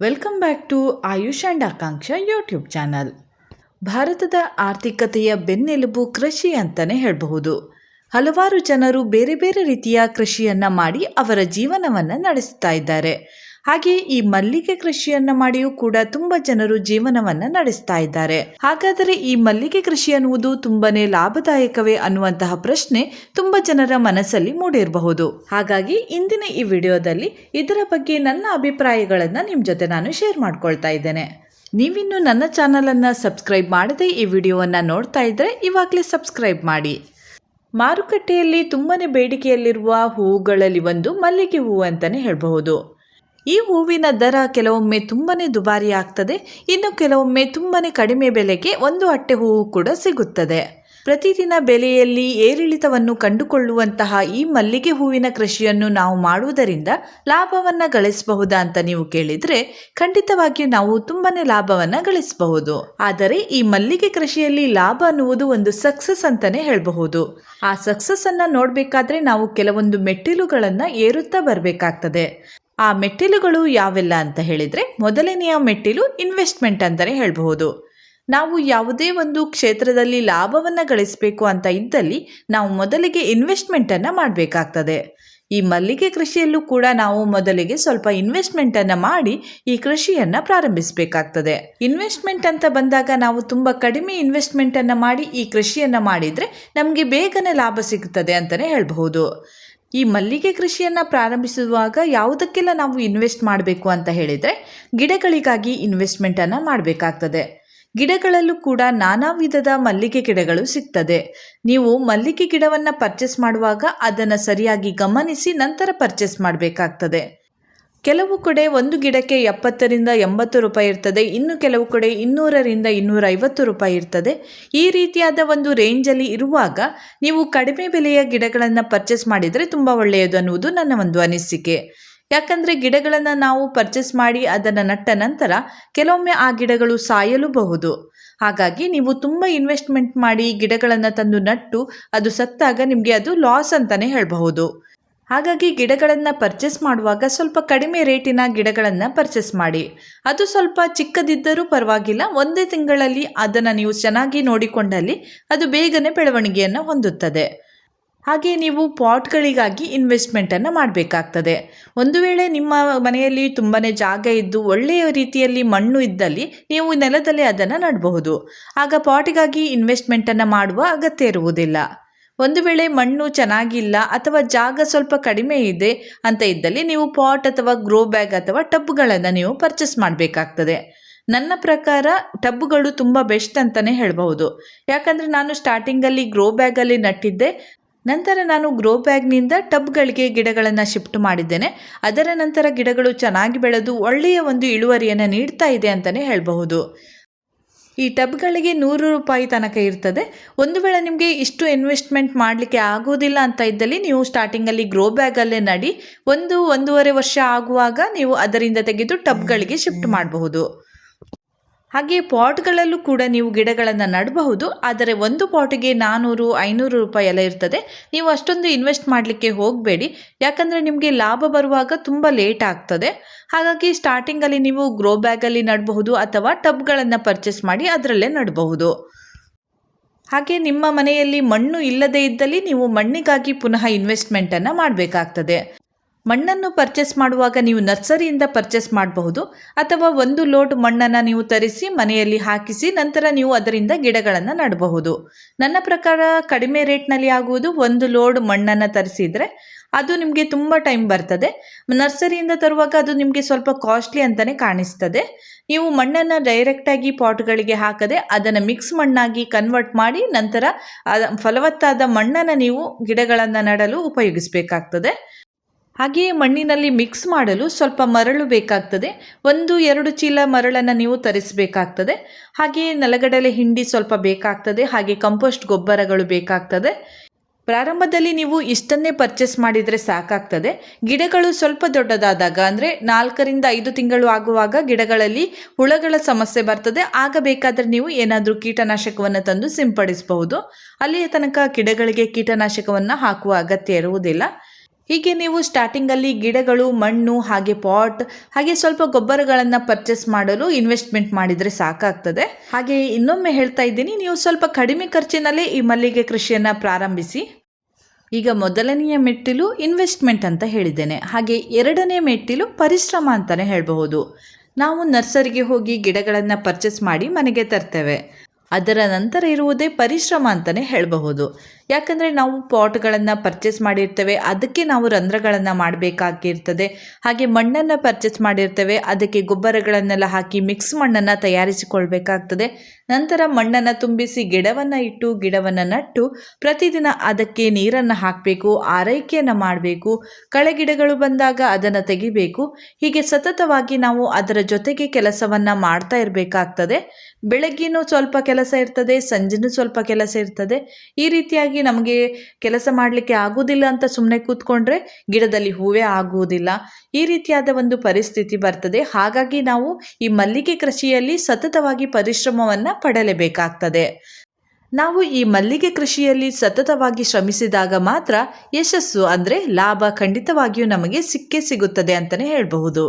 Welcome back to Ayush and Akanksha YouTube channel. ಭಾರತದ ಆರ್ಥಿಕತೆಯ ಬೆನ್ನೆಲುಬು ಕೃಷಿ ಅಂತಲೇ ಹೇಳಬಹುದು. ಹಲವಾರು ಜನರು ಬೇರೆ ಬೇರೆ ರೀತಿಯ ಕೃಷಿಯನ್ನು ಮಾಡಿ ಅವರ ಜೀವನವನ್ನು ನಡೆಸ್ತಾ ಇದ್ದಾರೆ. ಹಾಗೆ ಈ ಮಲ್ಲಿಗೆ ಕೃಷಿಯನ್ನು ಮಾಡಿಯೂ ಕೂಡ ತುಂಬಾ ಜನರು ಜೀವನವನ್ನ ನಡೆಸ್ತಾ ಇದ್ದಾರೆ. ಹಾಗಾದರೆ ಈ ಮಲ್ಲಿಗೆ ಕೃಷಿ ಅನ್ನುವುದು ತುಂಬಾನೇ ಲಾಭದಾಯಕವೇ ಅನ್ನುವಂತಹ ಪ್ರಶ್ನೆ ತುಂಬಾ ಜನರ ಮನಸ್ಸಲ್ಲಿ ಮೂಡಿರಬಹುದು. ಹಾಗಾಗಿ ಇಂದಿನ ಈ ವಿಡಿಯೋದಲ್ಲಿ ಇದರ ಬಗ್ಗೆ ನನ್ನ ಅಭಿಪ್ರಾಯಗಳನ್ನು ನಿಮ್ಮ ಜೊತೆ ನಾನು ಶೇರ್ ಮಾಡ್ಕೊಳ್ತಾ ಇದ್ದೇನೆ. ನೀವಿನ್ನು ನನ್ನ ಚಾನಲನ್ನು ಸಬ್ಸ್ಕ್ರೈಬ್ ಮಾಡದೆ ಈ ವಿಡಿಯೋವನ್ನು ನೋಡ್ತಾ ಇದ್ದರೆ ಇವಾಗಲೇ ಸಬ್ಸ್ಕ್ರೈಬ್ ಮಾಡಿ. ಮಾರುಕಟ್ಟೆಯಲ್ಲಿ ತುಂಬನೇ ಬೇಡಿಕೆಯಲ್ಲಿರುವ ಹೂವುಗಳಲ್ಲಿ ಒಂದು ಮಲ್ಲಿಗೆ ಹೂವು ಅಂತಲೇ ಹೇಳಬಹುದು. ಈ ಹೂವಿನ ದರ ಕೆಲವೊಮ್ಮೆ ತುಂಬನೇ ದುಬಾರಿ ಆಗ್ತದೆ. ಇನ್ನು ಕೆಲವೊಮ್ಮೆ ತುಂಬನೇ ಕಡಿಮೆ ಬೆಲೆಗೆ ಒಂದು ಅಟ್ಟೆ ಹೂವು ಕೂಡ ಸಿಗುತ್ತದೆ. ಪ್ರತಿದಿನ ಬೆಲೆಯಲ್ಲಿ ಏರಿಳಿತವನ್ನು ಕಂಡುಕೊಳ್ಳುವಂತಹ ಈ ಮಲ್ಲಿಗೆ ಹೂವಿನ ಕೃಷಿಯನ್ನು ನಾವು ಮಾಡುವುದರಿಂದ ಲಾಭವನ್ನು ಗಳಿಸಬಹುದಾ ಅಂತ ನೀವು ಕೇಳಿದರೆ ಖಂಡಿತವಾಗಿಯೂ ನಾವು ತುಂಬನೇ ಲಾಭವನ್ನು ಗಳಿಸಬಹುದು. ಆದರೆ ಈ ಮಲ್ಲಿಗೆ ಕೃಷಿಯಲ್ಲಿ ಲಾಭ ಅನ್ನುವುದು ಒಂದು ಸಕ್ಸಸ್ ಅಂತಾನೆ ಹೇಳಬಹುದು. ಆ ಸಕ್ಸಸ್ ಅನ್ನ ನೋಡಬೇಕಾದ್ರೆ ನಾವು ಕೆಲವೊಂದು ಮೆಟ್ಟಿಲುಗಳನ್ನು ಏರುತ್ತಾ ಬರಬೇಕಾಗ್ತದೆ. ಆ ಮೆಟ್ಟಿಲುಗಳು ಯಾವೆಲ್ಲ ಅಂತ ಹೇಳಿದರೆ ಮೊದಲನೆಯ ಮೆಟ್ಟಿಲು ಇನ್ವೆಸ್ಟ್ಮೆಂಟ್ ಅಂತಲೇ ಹೇಳಬಹುದು. ನಾವು ಯಾವುದೇ ಒಂದು ಕ್ಷೇತ್ರದಲ್ಲಿ ಲಾಭವನ್ನು ಗಳಿಸಬೇಕು ಅಂತ ಇದ್ದಲ್ಲಿ ನಾವು ಮೊದಲಿಗೆ ಇನ್ವೆಸ್ಟ್ಮೆಂಟನ್ನು ಮಾಡಬೇಕಾಗ್ತದೆ. ಈ ಮಲ್ಲಿಗೆ ಕೃಷಿಯಲ್ಲೂ ಕೂಡ ನಾವು ಮೊದಲಿಗೆ ಸ್ವಲ್ಪ ಇನ್ವೆಸ್ಟ್ಮೆಂಟನ್ನು ಮಾಡಿ ಈ ಕೃಷಿಯನ್ನು ಪ್ರಾರಂಭಿಸಬೇಕಾಗ್ತದೆ. ಇನ್ವೆಸ್ಟ್ಮೆಂಟ್ ಅಂತ ಬಂದಾಗ ನಾವು ತುಂಬ ಕಡಿಮೆ ಇನ್ವೆಸ್ಟ್ಮೆಂಟನ್ನು ಮಾಡಿ ಈ ಕೃಷಿಯನ್ನು ಮಾಡಿದರೆ ನಮಗೆ ಬೇಗನೆ ಲಾಭ ಸಿಗುತ್ತದೆ ಅಂತಲೇ ಹೇಳಬಹುದು. ಈ ಮಲ್ಲಿಗೆ ಕೃಷಿಯನ್ನು ಪ್ರಾರಂಭಿಸುವಾಗ ಯಾವುದಕ್ಕೆಲ್ಲ ನಾವು ಇನ್ವೆಸ್ಟ್ ಮಾಡಬೇಕು ಅಂತ ಹೇಳಿದರೆ ಗಿಡಗಳಿಗಾಗಿ ಇನ್ವೆಸ್ಟ್ಮೆಂಟನ್ನು ಮಾಡಬೇಕಾಗ್ತದೆ. ಗಿಡಗಳಲ್ಲೂ ಕೂಡ ನಾನಾ ವಿಧದ ಮಲ್ಲಿಗೆ ಗಿಡಗಳು ಸಿಗ್ತದೆ. ನೀವು ಮಲ್ಲಿಗೆ ಗಿಡವನ್ನು ಪರ್ಚೇಸ್ ಮಾಡುವಾಗ ಅದನ್ನು ಸರಿಯಾಗಿ ಗಮನಿಸಿ ನಂತರ ಪರ್ಚೇಸ್ ಮಾಡಬೇಕಾಗ್ತದೆ. ಕೆಲವು ಕಡೆ ಒಂದು ಗಿಡಕ್ಕೆ ಎಪ್ಪತ್ತರಿಂದ ಎಂಬತ್ತು ರೂಪಾಯಿ ಇರ್ತದೆ, ಇನ್ನು ಕೆಲವು ಕಡೆ ಇನ್ನೂರರಿಂದ ಇನ್ನೂರೈವತ್ತು ರೂಪಾಯಿ ಇರ್ತದೆ. ಈ ರೀತಿಯಾದ ಒಂದು ರೇಂಜಲ್ಲಿ ಇರುವಾಗ ನೀವು ಕಡಿಮೆ ಬೆಲೆಯ ಗಿಡಗಳನ್ನು ಪರ್ಚೇಸ್ ಮಾಡಿದರೆ ತುಂಬ ಒಳ್ಳೆಯದು ಅನ್ನುವುದು ನನ್ನ ಒಂದು ಅನಿಸಿಕೆ. ಯಾಕಂದರೆ ಗಿಡಗಳನ್ನು ನಾವು ಪರ್ಚೇಸ್ ಮಾಡಿ ಅದನ್ನು ನಟ್ಟ ನಂತರ ಕೆಲವೊಮ್ಮೆ ಆ ಗಿಡಗಳು ಸಾಯಲೂಬಹುದು. ಹಾಗಾಗಿ ನೀವು ತುಂಬ ಇನ್ವೆಸ್ಟ್ಮೆಂಟ್ ಮಾಡಿ ಗಿಡಗಳನ್ನು ತಂದು ನಟ್ಟು ಅದು ಸತ್ತಾಗ ನಿಮಗೆ ಅದು ಲಾಸ್ ಅಂತಲೇ ಹೇಳಬಹುದು. ಹಾಗಾಗಿ ಗಿಡಗಳನ್ನು ಪರ್ಚೇಸ್ ಮಾಡುವಾಗ ಸ್ವಲ್ಪ ಕಡಿಮೆ ರೇಟಿನ ಗಿಡಗಳನ್ನು ಪರ್ಚೇಸ್ ಮಾಡಿ. ಅದು ಸ್ವಲ್ಪ ಚಿಕ್ಕದಿದ್ದರೂ ಪರವಾಗಿಲ್ಲ, ಒಂದೇ ತಿಂಗಳಲ್ಲಿ ಅದನ್ನು ನೀವು ಚೆನ್ನಾಗಿ ನೋಡಿಕೊಂಡಲ್ಲಿ ಅದು ಬೇಗನೆ ಬೆಳವಣಿಗೆಯನ್ನು ಹೊಂದುತ್ತದೆ. ಹಾಗೆ ನೀವು ಪಾಟ್ಗಳಿಗಾಗಿ ಇನ್ವೆಸ್ಟ್ಮೆಂಟನ್ನು ಮಾಡಬೇಕಾಗ್ತದೆ. ಒಂದು ವೇಳೆ ನಿಮ್ಮ ಮನೆಯಲ್ಲಿ ತುಂಬಾ ಜಾಗ ಇದ್ದು ಒಳ್ಳೆಯ ರೀತಿಯಲ್ಲಿ ಮಣ್ಣು ಇದ್ದಲ್ಲಿ ನೀವು ನೆಲದಲ್ಲಿ ಅದನ್ನು ನಡಬಹುದು. ಆಗ ಪಾಟಿಗಾಗಿ ಇನ್ವೆಸ್ಟ್ಮೆಂಟನ್ನು ಮಾಡುವ ಅಗತ್ಯ ಇರುವುದಿಲ್ಲ. ಒಂದು ವೇಳೆ ಮಣ್ಣು ಚೆನ್ನಾಗಿಲ್ಲ ಅಥವಾ ಜಾಗ ಸ್ವಲ್ಪ ಕಡಿಮೆ ಇದೆ ಅಂತ ಇದ್ದಲ್ಲಿ ನೀವು ಪಾಟ್ ಅಥವಾ ಗ್ರೋ ಬ್ಯಾಗ್ ಅಥವಾ ಟಬ್ಗಳನ್ನು ನೀವು ಪರ್ಚೇಸ್ ಮಾಡಬೇಕಾಗ್ತದೆ. ನನ್ನ ಪ್ರಕಾರ ಟಬ್ಗಳು ತುಂಬ ಬೆಸ್ಟ್ ಅಂತಲೇ ಹೇಳಬಹುದು. ಯಾಕಂದರೆ ನಾನು ಸ್ಟಾರ್ಟಿಂಗಲ್ಲಿ ಗ್ರೋ ಬ್ಯಾಗಲ್ಲಿ ನಟ್ಟಿದ್ದೆ. ನಂತರ ನಾನು ಗ್ರೋ ಬ್ಯಾಗ್ನಿಂದ ಟಬ್ಗಳಿಗೆ ಗಿಡಗಳನ್ನು ಶಿಫ್ಟ್ ಮಾಡಿದ್ದೇನೆ. ಅದರ ನಂತರ ಗಿಡಗಳು ಚೆನ್ನಾಗಿ ಬೆಳೆದು ಒಳ್ಳೆಯ ಒಂದು ಇಳುವರಿಯನ್ನು ನೀಡ್ತಾ ಇದೆ ಅಂತಲೇ ಹೇಳಬಹುದು. ಈ ಟಬ್ಗಳಿಗೆ ನೂರು ರೂಪಾಯಿ ತನಕ ಇರ್ತದೆ. ಒಂದು ವೇಳೆ ನಿಮಗೆ ಇಷ್ಟು ಇನ್ವೆಸ್ಟ್ಮೆಂಟ್ ಮಾಡಲಿಕ್ಕೆ ಆಗೋದಿಲ್ಲ ಅಂತ ಇದ್ದಲ್ಲಿ ನೀವು ಸ್ಟಾರ್ಟಿಂಗಲ್ಲಿ ಗ್ರೋ ಬ್ಯಾಗಲ್ಲೇ ನಡಿ. ಒಂದು ಒಂದೂವರೆ ವರ್ಷ ಆಗುವಾಗ ನೀವು ಅದರಿಂದ ತೆಗೆದು ಟಬ್ಗಳಿಗೆ ಶಿಫ್ಟ್ ಮಾಡಬಹುದು. ಹಾಗೆ ಪಾಟ್ಗಳಲ್ಲೂ ಕೂಡ ನೀವು ಗಿಡಗಳನ್ನು ನಡಬಹುದು, ಆದರೆ ಒಂದು ಪಾಟಿಗೆ ನಾನ್ನೂರು ಐನೂರು ರೂಪಾಯಿ ಎಲ್ಲ ಇರ್ತದೆ. ನೀವು ಅಷ್ಟೊಂದು ಇನ್ವೆಸ್ಟ್ ಮಾಡಲಿಕ್ಕೆ ಹೋಗಬೇಡಿ. ಯಾಕಂದರೆ ನಿಮಗೆ ಲಾಭ ಬರುವಾಗ ತುಂಬ ಲೇಟ್ ಆಗ್ತದೆ. ಹಾಗಾಗಿ ಸ್ಟಾರ್ಟಿಂಗಲ್ಲಿ ನೀವು ಗ್ರೋ ಬ್ಯಾಗಲ್ಲಿ ನಡಬಹುದು ಅಥವಾ ಟಬ್ಗಳನ್ನು ಪರ್ಚೇಸ್ ಮಾಡಿ ಅದರಲ್ಲೇ ನಡಬಹುದು. ಹಾಗೆ ನಿಮ್ಮ ಮನೆಯಲ್ಲಿ ಮಣ್ಣು ಇಲ್ಲದೇ ಇದ್ದಲ್ಲಿ ನೀವು ಮಣ್ಣಿಗಾಗಿ ಪುನಃ ಇನ್ವೆಸ್ಟ್ಮೆಂಟನ್ನು ಮಾಡಬೇಕಾಗ್ತದೆ. ಮಣ್ಣನ್ನು ಪರ್ಚೇಸ್ ಮಾಡುವಾಗ ನೀವು ನರ್ಸರಿಯಿಂದ ಪರ್ಚೇಸ್ ಮಾಡಬಹುದು ಅಥವಾ ಒಂದು ಲೋಡ್ ಮಣ್ಣನ್ನು ನೀವು ತರಿಸಿ ಮನೆಯಲ್ಲಿ ಹಾಕಿಸಿ ನಂತರ ನೀವು ಅದರಿಂದ ಗಿಡಗಳನ್ನು ನೆಡಬಹುದು. ನನ್ನ ಪ್ರಕಾರ ಕಡಿಮೆ ರೇಟ್ನಲ್ಲಿ ಆಗುವುದು ಒಂದು ಲೋಡ್ ಮಣ್ಣನ್ನು ತರಿಸಿದರೆ ಅದು ನಿಮಗೆ ತುಂಬ ಟೈಮ್ ಬರ್ತದೆ. ನರ್ಸರಿಯಿಂದ ತರುವಾಗ ಅದು ನಿಮಗೆ ಸ್ವಲ್ಪ ಕಾಸ್ಟ್ಲಿ ಅಂತಲೇ ಕಾಣಿಸ್ತದೆ. ನೀವು ಮಣ್ಣನ್ನು ಡೈರೆಕ್ಟಾಗಿ ಪಾಟ್ಗಳಿಗೆ ಹಾಕದೆ ಅದನ್ನು ಮಿಕ್ಸ್ ಮಣ್ಣಾಗಿ ಕನ್ವರ್ಟ್ ಮಾಡಿ ನಂತರ ಫಲವತ್ತಾದ ಮಣ್ಣನ್ನು ನೀವು ಗಿಡಗಳನ್ನು ನೆಡಲು ಉಪಯೋಗಿಸಬೇಕಾಗ್ತದೆ. ಹಾಗೆಯೇ ಮಣ್ಣಿನಲ್ಲಿ ಮಿಕ್ಸ್ ಮಾಡಲು ಸ್ವಲ್ಪ ಮರಳು ಬೇಕಾಗ್ತದೆ. ಒಂದು, ಎರಡು ಚೀಲ ಮರಳನ್ನು ನೀವು ತರಿಸಬೇಕಾಗ್ತದೆ. ಹಾಗೆಯೇ ನೆಲಗಡಲೆ ಹಿಂಡಿ ಸ್ವಲ್ಪ ಬೇಕಾಗ್ತದೆ. ಹಾಗೆ ಕಂಪೋಸ್ಟ್ ಗೊಬ್ಬರಗಳು ಬೇಕಾಗ್ತದೆ. ಪ್ರಾರಂಭದಲ್ಲಿ ನೀವು ಇಷ್ಟನ್ನೇ ಪರ್ಚೇಸ್ ಮಾಡಿದರೆ ಸಾಕಾಗ್ತದೆ. ಗಿಡಗಳು ಸ್ವಲ್ಪ ದೊಡ್ಡದಾದಾಗ ಅಂದರೆ ನಾಲ್ಕರಿಂದ ಐದು ತಿಂಗಳು ಆಗುವಾಗ ಗಿಡಗಳಲ್ಲಿ ಹುಳಗಳ ಸಮಸ್ಯೆ ಬರ್ತದೆ. ಆಗ ಬೇಕಾದರೆ ನೀವು ಏನಾದರೂ ಕೀಟನಾಶಕವನ್ನು ತಂದು ಸಿಂಪಡಿಸಬಹುದು. ಅಲ್ಲಿಯ ತನಕ ಗಿಡಗಳಿಗೆ ಕೀಟನಾಶಕವನ್ನು ಹಾಕುವ ಅಗತ್ಯ ಇರುವುದಿಲ್ಲ. ಹೀಗೆ ನೀವು ಸ್ಟಾರ್ಟಿಂಗಲ್ಲಿ ಗಿಡಗಳು, ಮಣ್ಣು, ಹಾಗೆ ಪಾಟ್ ಹಾಗೆ ಸ್ವಲ್ಪ ಗೊಬ್ಬರಗಳನ್ನು ಪರ್ಚೇಸ್ ಮಾಡಲು ಇನ್ವೆಸ್ಟ್ಮೆಂಟ್ ಮಾಡಿದರೆ ಸಾಕಾಗ್ತದೆ. ಹಾಗೆ ಇನ್ನೊಮ್ಮೆ ಹೇಳ್ತಾ ಇದ್ದೀನಿ, ನೀವು ಸ್ವಲ್ಪ ಕಡಿಮೆ ಖರ್ಚಿನಲ್ಲೇ ಈ ಮಲ್ಲಿಗೆ ಕೃಷಿಯನ್ನು ಪ್ರಾರಂಭಿಸಿ. ಈಗ ಮೊದಲನೆಯ ಮೆಟ್ಟಿಲು ಇನ್ವೆಸ್ಟ್ಮೆಂಟ್ ಅಂತ ಹೇಳಿದ್ದೇನೆ. ಹಾಗೆ ಎರಡನೇ ಮೆಟ್ಟಿಲು ಪರಿಶ್ರಮ ಅಂತಲೇ ಹೇಳಬಹುದು. ನಾವು ನರ್ಸರಿಗೆ ಹೋಗಿ ಗಿಡಗಳನ್ನು ಪರ್ಚೇಸ್ ಮಾಡಿ ಮನೆಗೆ ತರ್ತೇವೆ. ಅದರ ನಂತರ ಇರುವುದೇ ಪರಿಶ್ರಮ ಅಂತಲೇ ಹೇಳಬಹುದು. ಯಾಕಂದರೆ ನಾವು ಪಾಟ್ಗಳನ್ನು ಪರ್ಚೇಸ್ ಮಾಡಿರ್ತೇವೆ, ಅದಕ್ಕೆ ನಾವು ರಂಧ್ರಗಳನ್ನು ಮಾಡಬೇಕಾಗಿರ್ತದೆ. ಹಾಗೆ ಮಣ್ಣನ್ನು ಪರ್ಚೇಸ್ ಮಾಡಿರ್ತೇವೆ, ಅದಕ್ಕೆ ಗೊಬ್ಬರಗಳನ್ನೆಲ್ಲ ಹಾಕಿ ಮಿಕ್ಸ್ ಮಣ್ಣನ್ನು ತಯಾರಿಸಿಕೊಳ್ಬೇಕಾಗ್ತದೆ. ನಂತರ ಮಣ್ಣನ್ನು ತುಂಬಿಸಿ ಗಿಡವನ್ನು ಇಟ್ಟು ಗಿಡವನ್ನು ನಟ್ಟು ಪ್ರತಿದಿನ ಅದಕ್ಕೆ ನೀರನ್ನು ಹಾಕಬೇಕು, ಆರೈಕೆಯನ್ನು ಮಾಡಬೇಕು. ಕಳೆ ಗಿಡಗಳು ಬಂದಾಗ ಅದನ್ನು ತೆಗಿಬೇಕು. ಹೀಗೆ ಸತತವಾಗಿ ನಾವು ಅದರ ಜೊತೆಗೆ ಕೆಲಸವನ್ನು ಮಾಡ್ತಾ ಇರಬೇಕಾಗ್ತದೆ. ಬೆಳಗ್ಗಿನೂ ಸ್ವಲ್ಪ ಕೆಲಸ ಇರ್ತದೆ, ಸಂಜೆನೂ ಸ್ವಲ್ಪ ಕೆಲಸ ಇರ್ತದೆ. ಈ ರೀತಿಯಾಗಿ ನಮಗೆ ಕೆಲಸ ಮಾಡಲಿಕ್ಕೆ ಆಗುವುದಿಲ್ಲ ಅಂತ ಸುಮ್ಮನೆ ಕೂತ್ಕೊಂಡ್ರೆ ಗಿಡದಲ್ಲಿ ಹೂವೇ ಆಗುವುದಿಲ್ಲ. ಈ ರೀತಿಯಾದ ಒಂದು ಪರಿಸ್ಥಿತಿ ಬರ್ತದೆ. ಹಾಗಾಗಿ ನಾವು ಈ ಮಲ್ಲಿಗೆ ಕೃಷಿಯಲ್ಲಿ ಸತತವಾಗಿ ಪರಿಶ್ರಮವನ್ನು ಪಡಲೇಬೇಕಾಗ್ತದೆ. ನಾವು ಈ ಮಲ್ಲಿಗೆ ಕೃಷಿಯಲ್ಲಿ ಸತತವಾಗಿ ಶ್ರಮಿಸಿದಾಗ ಮಾತ್ರ ಯಶಸ್ಸು, ಅಂದರೆ ಲಾಭ ಖಂಡಿತವಾಗಿಯೂ ನಮಗೆ ಸಿಕ್ಕೇ ಸಿಗುತ್ತದೆ ಅಂತಲೇ ಹೇಳಬಹುದು.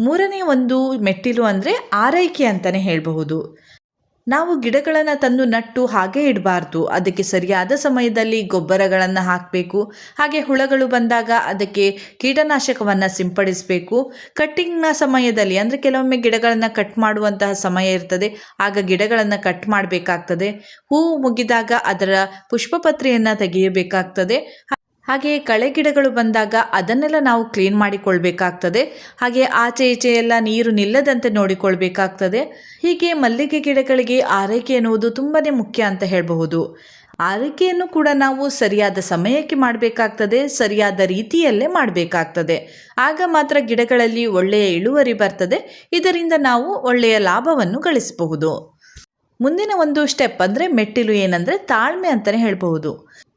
ಮೂರನೇ ಒಂದು ಮೆಟ್ಟಿಲು ಅಂದರೆ ಆರೈಕೆ ಅಂತಲೇ ಹೇಳಬಹುದು. ನಾವು ಗಿಡಗಳನ್ನು ತಂದು ನಟ್ಟು ಹಾಗೆ ಇಡಬಾರ್ದು. ಅದಕ್ಕೆ ಸರಿಯಾದ ಸಮಯದಲ್ಲಿ ಗೊಬ್ಬರಗಳನ್ನು ಹಾಕಬೇಕು. ಹಾಗೆ ಹುಳಗಳು ಬಂದಾಗ ಅದಕ್ಕೆ ಕೀಟನಾಶಕವನ್ನು ಸಿಂಪಡಿಸಬೇಕು. ಕಟ್ಟಿಂಗ್ನ ಸಮಯದಲ್ಲಿ ಅಂದರೆ ಕೆಲವೊಮ್ಮೆ ಗಿಡಗಳನ್ನು ಕಟ್ ಮಾಡುವಂತಹ ಸಮಯ ಇರ್ತದೆ. ಆಗ ಗಿಡಗಳನ್ನು ಕಟ್ ಮಾಡಬೇಕಾಗ್ತದೆ. ಹೂವು ಮುಗಿದಾಗ ಅದರ ಪುಷ್ಪಪತ್ರೆಯನ್ನು ತೆಗೆಯಬೇಕಾಗ್ತದೆ. ಹಾಗೆ ಕಳೆ ಗಿಡಗಳು ಬಂದಾಗ ಅದನ್ನೆಲ್ಲ ನಾವು ಕ್ಲೀನ್ ಮಾಡಿಕೊಳ್ಬೇಕಾಗ್ತದೆ. ಹಾಗೆ ಆಚೆ ಈಚೆ ಎಲ್ಲ ನೀರು ನಿಲ್ಲದಂತೆ ನೋಡಿಕೊಳ್ಬೇಕಾಗ್ತದೆ. ಹೀಗೆ ಮಲ್ಲಿಗೆ ಗಿಡಗಳಿಗೆ ಆರೈಕೆ ಎನ್ನುವುದು ತುಂಬಾ ಮುಖ್ಯ ಅಂತ ಹೇಳಬಹುದು. ಆರೈಕೆಯನ್ನು ಕೂಡ ನಾವು ಸರಿಯಾದ ಸಮಯಕ್ಕೆ ಮಾಡಬೇಕಾಗ್ತದೆ, ಸರಿಯಾದ ರೀತಿಯಲ್ಲೇ ಮಾಡಬೇಕಾಗ್ತದೆ. ಆಗ ಮಾತ್ರ ಗಿಡಗಳಲ್ಲಿ ಒಳ್ಳೆಯ ಇಳುವರಿ ಬರ್ತದೆ, ಇದರಿಂದ ನಾವು ಒಳ್ಳೆಯ ಲಾಭವನ್ನು ಗಳಿಸಬಹುದು. ಮುಂದಿನ ಒಂದು ಸ್ಟೆಪ್ ಅಂದರೆ ಮೆಟ್ಟಿಲು ಏನಂದರೆ ತಾಳ್ಮೆ ಅಂತಲೇ ಹೇಳಬಹುದು.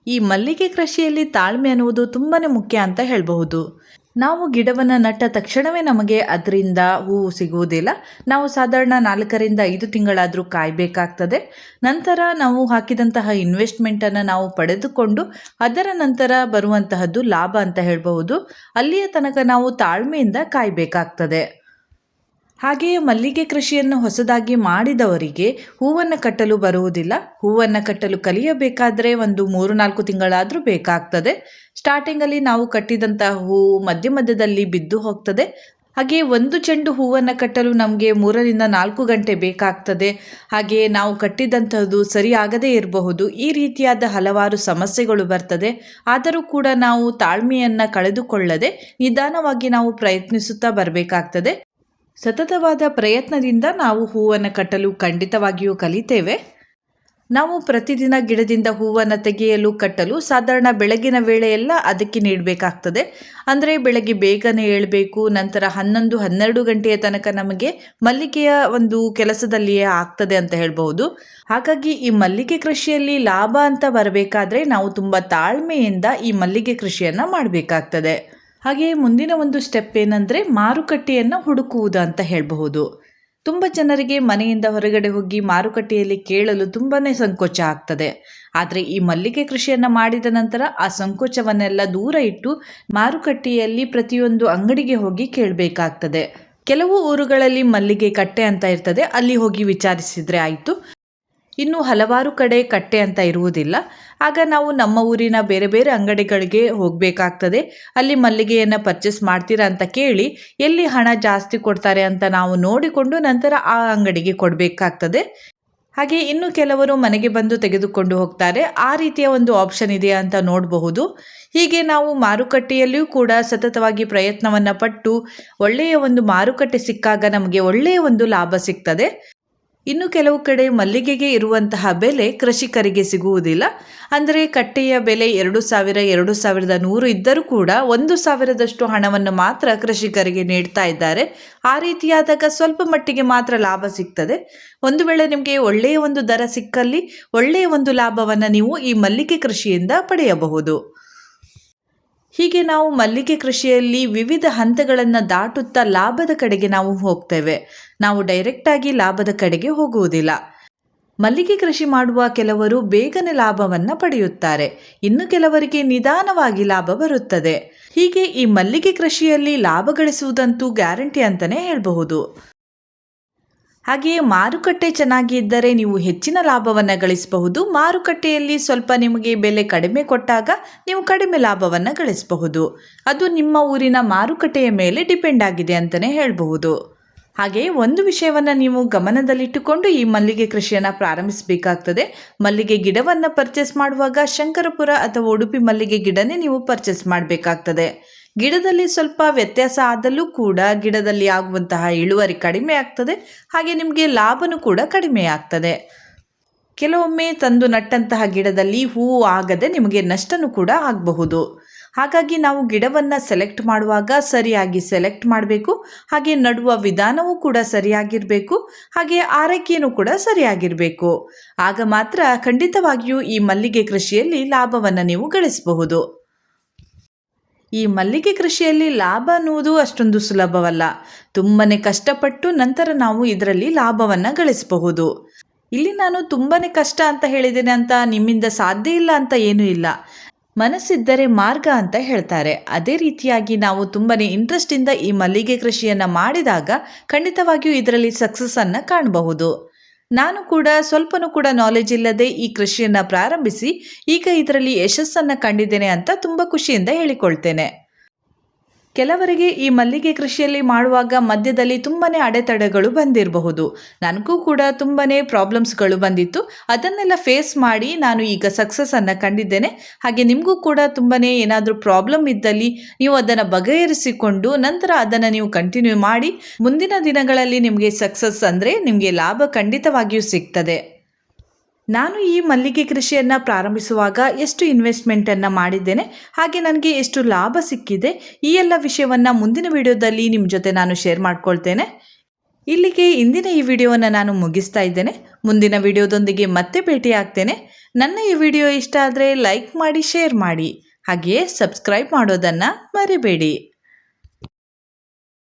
ಈ ಮಲ್ಲಿಗೆ ಕೃಷಿಯಲ್ಲಿ ತಾಳ್ಮೆ ಅನ್ನುವುದು ತುಂಬಾ ಮುಖ್ಯ ಅಂತ ಹೇಳಬಹುದು. ನಾವು ಗಿಡವನ್ನು ನಟ್ಟ ತಕ್ಷಣವೇ ನಮಗೆ ಅದರಿಂದ ಹೂವು ಸಿಗುವುದಿಲ್ಲ. ನಾವು ಸಾಧಾರಣ ನಾಲ್ಕರಿಂದ ಐದು ತಿಂಗಳಾದರೂ ಕಾಯಬೇಕಾಗ್ತದೆ. ನಂತರ ನಾವು ಹಾಕಿದಂತಹ ಇನ್ವೆಸ್ಟ್ಮೆಂಟನ್ನು ನಾವು ಪಡೆದುಕೊಂಡು ಅದರ ನಂತರ ಬರುವಂತಹದ್ದು ಲಾಭ ಅಂತ ಹೇಳಬಹುದು. ಅಲ್ಲಿಯ ತನಕ ನಾವು ತಾಳ್ಮೆಯಿಂದ ಕಾಯಬೇಕಾಗ್ತದೆ. ಹಾಗೆಯೇ ಮಲ್ಲಿಗೆ ಕೃಷಿಯನ್ನು ಹೊಸದಾಗಿ ಮಾಡಿದವರಿಗೆ ಹೂವನ್ನು ಕಟ್ಟಲು ಬರುವುದಿಲ್ಲ. ಹೂವನ್ನು ಕಟ್ಟಲು ಕಲಿಯಬೇಕಾದರೆ ಒಂದು ಮೂರು ನಾಲ್ಕು ತಿಂಗಳಾದರೂ ಬೇಕಾಗ್ತದೆ. ಸ್ಟಾರ್ಟಿಂಗಲ್ಲಿ ನಾವು ಕಟ್ಟಿದಂತಹ ಹೂವು ಮಧ್ಯ ಮಧ್ಯದಲ್ಲಿ ಬಿದ್ದು ಹೋಗ್ತದೆ. ಹಾಗೆ ಒಂದು ಚೆಂಡು ಹೂವನ್ನು ಕಟ್ಟಲು ನಮಗೆ ಮೂರರಿಂದ ನಾಲ್ಕು ಗಂಟೆ ಬೇಕಾಗ್ತದೆ. ಹಾಗೆ ನಾವು ಕಟ್ಟಿದಂತಹದ್ದು ಸರಿಯಾಗದೇ ಇರಬಹುದು. ಈ ರೀತಿಯಾದ ಹಲವಾರು ಸಮಸ್ಯೆಗಳು ಬರ್ತದೆ. ಆದರೂ ಕೂಡ ನಾವು ತಾಳ್ಮೆಯನ್ನು ಕಳೆದುಕೊಳ್ಳದೆ ನಿಧಾನವಾಗಿ ನಾವು ಪ್ರಯತ್ನಿಸುತ್ತಾ ಬರಬೇಕಾಗ್ತದೆ. ಸತತವಾದ ಪ್ರಯತ್ನದಿಂದ ನಾವು ಹೂವನ್ನು ಕಟ್ಟಲು ಖಂಡಿತವಾಗಿಯೂ ಕಲಿತೇವೆ. ನಾವು ಪ್ರತಿದಿನ ಗಿಡದಿಂದ ಹೂವನ್ನು ತೆಗೆಯಲು, ಕಟ್ಟಲು ಸಾಧಾರಣ ಬೆಳಗಿನ ವೇಳೆಯೆಲ್ಲ ಅದಕ್ಕೆ ನೀಡಬೇಕಾಗ್ತದೆ. ಅಂದರೆ ಬೆಳಗ್ಗೆ ಬೇಗನೆ ಏಳಬೇಕು, ನಂತರ ಹನ್ನೊಂದು, ಹನ್ನೆರಡು ಗಂಟೆಯ ತನಕ ನಮಗೆ ಮಲ್ಲಿಗೆಯ ಒಂದು ಕೆಲಸದಲ್ಲಿಯೇ ಆಗ್ತದೆ ಅಂತ ಹೇಳ್ಬೋದು ಹಾಗಾಗಿ ಈ ಮಲ್ಲಿಗೆ ಕೃಷಿಯಲ್ಲಿ ಲಾಭ ಅಂತ ಬರಬೇಕಾದ್ರೆ ನಾವು ತುಂಬ ತಾಳ್ಮೆಯಿಂದ ಈ ಮಲ್ಲಿಗೆ ಕೃಷಿಯನ್ನು ಮಾಡಬೇಕಾಗ್ತದೆ. ಹಾಗೆ ಮುಂದಿನ ಒಂದು ಸ್ಟೆಪ್ ಏನಂದರೆ ಮಾರುಕಟ್ಟೆಯನ್ನು ಹುಡುಕುವುದು ಅಂತ ಹೇಳಬಹುದು. ತುಂಬ ಜನರಿಗೆ ಮನೆಯಿಂದ ಹೊರಗಡೆ ಹೋಗಿ ಮಾರುಕಟ್ಟೆಯಲ್ಲಿ ಕೇಳಲು ತುಂಬಾ ಸಂಕೋಚ ಆಗ್ತದೆ. ಆದರೆ ಈ ಮಲ್ಲಿಗೆ ಕೃಷಿಯನ್ನು ಮಾಡಿದ ನಂತರ ಆ ಸಂಕೋಚವನ್ನೆಲ್ಲ ದೂರ ಇಟ್ಟು ಮಾರುಕಟ್ಟೆಯಲ್ಲಿ ಪ್ರತಿಯೊಂದು ಅಂಗಡಿಗೆ ಹೋಗಿ ಕೇಳಬೇಕಾಗ್ತದೆ. ಕೆಲವು ಊರುಗಳಲ್ಲಿ ಮಲ್ಲಿಗೆ ಕಟ್ಟೆ ಅಂತ ಇರ್ತದೆ. ಅಲ್ಲಿ ಹೋಗಿ ವಿಚಾರಿಸಿದರೆ ಆಯಿತು. ಇನ್ನು ಹಲವಾರು ಕಡೆ ಕಟ್ಟೆ ಅಂತ ಇರುವುದಿಲ್ಲ. ಆಗ ನಾವು ನಮ್ಮ ಊರಿನ ಬೇರೆ ಬೇರೆ ಅಂಗಡಿಗಳಿಗೆ ಹೋಗಬೇಕಾಗ್ತದೆ. ಅಲ್ಲಿ ಮಲ್ಲಿಗೆಯನ್ನು ಪರ್ಚೇಸ್ ಮಾಡ್ತೀರಾ ಅಂತ ಕೇಳಿ, ಎಲ್ಲಿ ಹಣ ಜಾಸ್ತಿ ಕೊಡ್ತಾರೆ ಅಂತ ನಾವು ನೋಡಿಕೊಂಡು ನಂತರ ಆ ಅಂಗಡಿಗೆ ಕೊಡಬೇಕಾಗ್ತದೆ. ಹಾಗೆ ಇನ್ನು ಕೆಲವರು ಮನೆಗೆ ಬಂದು ತೆಗೆದುಕೊಂಡು ಹೋಗ್ತಾರೆ. ಆ ರೀತಿಯ ಒಂದು ಆಪ್ಷನ್ ಇದೆಯಾ ಅಂತ ನೋಡಬಹುದು. ಹೀಗೆ ನಾವು ಮಾರುಕಟ್ಟೆಯಲ್ಲಿಯೂ ಕೂಡ ಸತತವಾಗಿ ಪ್ರಯತ್ನವನ್ನು ಪಟ್ಟು ಒಳ್ಳೆಯ ಒಂದು ಮಾರುಕಟ್ಟೆ ಸಿಕ್ಕಾಗ ನಮಗೆ ಒಳ್ಳೆಯ ಒಂದು ಲಾಭ ಸಿಗ್ತದೆ. ಇನ್ನು ಕೆಲವು ಕಡೆ ಮಲ್ಲಿಗೆಗೆ ಇರುವಂತಹ ಬೆಲೆ ಕೃಷಿಕರಿಗೆ ಸಿಗುವುದಿಲ್ಲ. ಅಂದರೆ ಕಟ್ಟೆಯ ಬೆಲೆ ಎರಡು ಸಾವಿರ, ಎರಡು ಸಾವಿರದ ನೂರು ಇದ್ದರೂ ಕೂಡ ಒಂದು ಸಾವಿರದಷ್ಟು ಹಣವನ್ನು ಮಾತ್ರ ಕೃಷಿಕರಿಗೆ ನೀಡ್ತಾ ಇದ್ದಾರೆ. ಆ ರೀತಿಯಾದಾಗ ಸ್ವಲ್ಪ ಮಟ್ಟಿಗೆ ಮಾತ್ರ ಲಾಭ ಸಿಗ್ತದೆ. ಒಂದು ವೇಳೆ ನಿಮಗೆ ಒಳ್ಳೆಯ ಒಂದು ದರ ಸಿಕ್ಕಲ್ಲಿ ಒಳ್ಳೆಯ ಒಂದು ಲಾಭವನ್ನು ನೀವು ಈ ಮಲ್ಲಿಗೆ ಕೃಷಿಯಿಂದ ಪಡೆಯಬಹುದು. ಹೀಗೆ ನಾವು ಮಲ್ಲಿಗೆ ಕೃಷಿಯಲ್ಲಿ ವಿವಿಧ ಹಂತಗಳನ್ನು ದಾಟುತ್ತಾ ಲಾಭದ ಕಡೆಗೆ ನಾವು ಹೋಗ್ತೇವೆ. ನಾವು ಡೈರೆಕ್ಟಾಗಿ ಲಾಭದ ಕಡೆಗೆ ಹೋಗುವುದಿಲ್ಲ. ಮಲ್ಲಿಗೆ ಕೃಷಿ ಮಾಡುವ ಕೆಲವರು ಬೇಗನೆ ಲಾಭವನ್ನು ಪಡೆಯುತ್ತಾರೆ. ಇನ್ನು ಕೆಲವರಿಗೆ ನಿಧಾನವಾಗಿ ಲಾಭ ಬರುತ್ತದೆ. ಹೀಗೆ ಈ ಮಲ್ಲಿಗೆ ಕೃಷಿಯಲ್ಲಿ ಲಾಭ ಗಳಿಸುವುದಂತೂ ಗ್ಯಾರಂಟಿ ಅಂತಲೇ ಹೇಳಬಹುದು. ಹಾಗೆಯೇ ಮಾರುಕಟ್ಟೆ ಚೆನ್ನಾಗಿ ಇದ್ದರೆ ನೀವು ಹೆಚ್ಚಿನ ಲಾಭವನ್ನು ಗಳಿಸಬಹುದು. ಮಾರುಕಟ್ಟೆಯಲ್ಲಿ ಸ್ವಲ್ಪ ನಿಮಗೆ ಬೆಲೆ ಕಡಿಮೆ ಕೊಟ್ಟಾಗ ನೀವು ಕಡಿಮೆ ಲಾಭವನ್ನು ಗಳಿಸಬಹುದು. ಅದು ನಿಮ್ಮ ಊರಿನ ಮಾರುಕಟ್ಟೆಯ ಮೇಲೆ ಡಿಪೆಂಡ್ ಆಗಿದೆ ಅಂತಲೇ ಹೇಳಬಹುದು. ಹಾಗೆ ಒಂದು ವಿಷಯವನ್ನು ನೀವು ಗಮನದಲ್ಲಿಟ್ಟುಕೊಂಡು ಈ ಮಲ್ಲಿಗೆ ಕೃಷಿಯನ್ನು ಪ್ರಾರಂಭಿಸಬೇಕಾಗ್ತದೆ. ಮಲ್ಲಿಗೆ ಗಿಡವನ್ನು ಪರ್ಚೇಸ್ ಮಾಡುವಾಗ ಶಂಕರಪುರ ಅಥವಾ ಉಡುಪಿ ಮಲ್ಲಿಗೆ ಗಿಡನೇ ನೀವು ಪರ್ಚೇಸ್ ಮಾಡಬೇಕಾಗ್ತದೆ. ಗಿಡದಲ್ಲಿ ಸ್ವಲ್ಪ ವ್ಯತ್ಯಾಸ ಆದಲ್ಲೂ ಕೂಡ ಗಿಡದಲ್ಲಿ ಆಗುವಂತಹ ಇಳುವರಿ ಕಡಿಮೆ ಆಗ್ತದೆ, ಹಾಗೆ ನಿಮಗೆ ಲಾಭನೂ ಕೂಡ ಕಡಿಮೆ ಆಗ್ತದೆ. ಕೆಲವೊಮ್ಮೆ ತಂದು ನಟ್ಟಂತಹ ಗಿಡದಲ್ಲಿ ಹೂವು ಆಗದೆ ನಿಮಗೆ ನಷ್ಟನೂ ಕೂಡ ಆಗಬಹುದು. ಹಾಗಾಗಿ ನಾವು ಗಿಡವನ್ನು ಸೆಲೆಕ್ಟ್ ಮಾಡುವಾಗ ಸರಿಯಾಗಿ ಸೆಲೆಕ್ಟ್ ಮಾಡಬೇಕು, ಹಾಗೆ ನಡುವ ವಿಧಾನವೂ ಕೂಡ ಸರಿಯಾಗಿರಬೇಕು, ಹಾಗೆ ಆರೈಕೆಯೂ ಕೂಡ ಸರಿಯಾಗಿರಬೇಕು. ಆಗ ಮಾತ್ರ ಖಂಡಿತವಾಗಿಯೂ ಈ ಮಲ್ಲಿಗೆ ಕೃಷಿಯಲ್ಲಿ ಲಾಭವನ್ನು ನೀವು ಗಳಿಸಬಹುದು. ಈ ಮಲ್ಲಿಗೆ ಕೃಷಿಯಲ್ಲಿ ಲಾಭ ಅನ್ನುವುದು ಅಷ್ಟೊಂದು ಸುಲಭವಲ್ಲ. ತುಂಬನೇ ಕಷ್ಟಪಟ್ಟು ನಂತರ ನಾವು ಇದರಲ್ಲಿ ಲಾಭವನ್ನು ಗಳಿಸಬಹುದು. ಇಲ್ಲಿ ನಾನು ತುಂಬನೇ ಕಷ್ಟ ಅಂತ ಹೇಳಿದ್ದೇನೆ ಅಂತ ನಿಮ್ಮಿಂದ ಸಾಧ್ಯ ಇಲ್ಲ ಅಂತ ಏನೂ ಇಲ್ಲ. ಮನಸ್ಸಿದ್ದರೆ ಮಾರ್ಗ ಅಂತ ಹೇಳ್ತಾರೆ. ಅದೇ ರೀತಿಯಾಗಿ ನಾವು ತುಂಬನೇ ಇಂಟ್ರೆಸ್ಟಿಂದ ಈ ಮಲ್ಲಿಗೆ ಕೃಷಿಯನ್ನು ಮಾಡಿದಾಗ ಖಂಡಿತವಾಗಿಯೂ ಇದರಲ್ಲಿ ಸಕ್ಸಸ್ಸನ್ನು ಕಾಣಬಹುದು. ನಾನು ಕೂಡ ಸ್ವಲ್ಪನೂ ಕೂಡ ನಾಲೆಜ್ ಇಲ್ಲದೆ ಈ ಕೃಷಿಯನ್ನು ಪ್ರಾರಂಭಿಸಿ, ಈಗ ಇದರಲ್ಲಿ ಯಶಸ್ಸನ್ನು ಕಂಡಿದ್ದೇನೆ ಅಂತ ತುಂಬ ಖುಷಿಯಿಂದ ಹೇಳಿಕೊಳ್ತೇನೆ. ಕೆಲವರಿಗೆ ಈ ಮಲ್ಲಿಗೆ ಕೃಷಿಯಲ್ಲಿ ಮಾಡುವಾಗ ಮಧ್ಯದಲ್ಲಿ ತುಂಬಾ ಅಡೆತಡೆಗಳು ಬಂದಿರಬಹುದು. ನನಗೂ ಕೂಡ ತುಂಬಾ ಪ್ರಾಬ್ಲಮ್ಸ್ಗಳು ಬಂದಿತ್ತು. ಅದನ್ನೆಲ್ಲ ಫೇಸ್ ಮಾಡಿ ನಾನು ಈಗ ಸಕ್ಸಸ್ಸನ್ನು ಕಂಡಿದ್ದೇನೆ. ಹಾಗೆ ನಿಮಗೂ ಕೂಡ ತುಂಬಾ ಏನಾದರೂ ಪ್ರಾಬ್ಲಮ್ ಇದ್ದಲ್ಲಿ ನೀವು ಅದನ್ನು ಬಗೆಹರಿಸಿಕೊಂಡು ನಂತರ ಅದನ್ನು ನೀವು ಕಂಟಿನ್ಯೂ ಮಾಡಿ ಮುಂದಿನ ದಿನಗಳಲ್ಲಿ ನಿಮಗೆ ಸಕ್ಸಸ್ ಅಂದರೆ ನಿಮಗೆ ಲಾಭ ಖಂಡಿತವಾಗಿಯೂ ಸಿಗ್ತದೆ. ನಾನು ಈ ಮಲ್ಲಿಗೆ ಕೃಷಿಯನ್ನು ಪ್ರಾರಂಭಿಸುವಾಗ ಎಷ್ಟು ಇನ್ವೆಸ್ಟ್ಮೆಂಟನ್ನು ಮಾಡಿದ್ದೇನೆ, ಹಾಗೆ ನನಗೆ ಎಷ್ಟು ಲಾಭ ಸಿಕ್ಕಿದೆ, ಈ ಎಲ್ಲ ವಿಷಯವನ್ನು ಮುಂದಿನ ವಿಡಿಯೋದಲ್ಲಿ ನಿಮ್ಮ ಜೊತೆ ನಾನು ಶೇರ್ ಮಾಡ್ಕೊಳ್ತೇನೆ. ಇಲ್ಲಿಗೆ ಇಂದಿನ ಈ ವಿಡಿಯೋವನ್ನು ನಾನು ಮುಗಿಸ್ತಾ ಇದ್ದೇನೆ. ಮುಂದಿನ ವಿಡಿಯೋದೊಂದಿಗೆ ಮತ್ತೆ ಭೇಟಿ ಆಗ್ತೇನೆ ನನ್ನ ಈ ವಿಡಿಯೋ ಇಷ್ಟ ಆದರೆ ಲೈಕ್ ಮಾಡಿ ಶೇರ್ ಮಾಡಿ. ಹಾಗೆಯೇ ಸಬ್ಸ್ಕ್ರೈಬ್ ಮಾಡೋದನ್ನು ಮರಿಬೇಡಿ.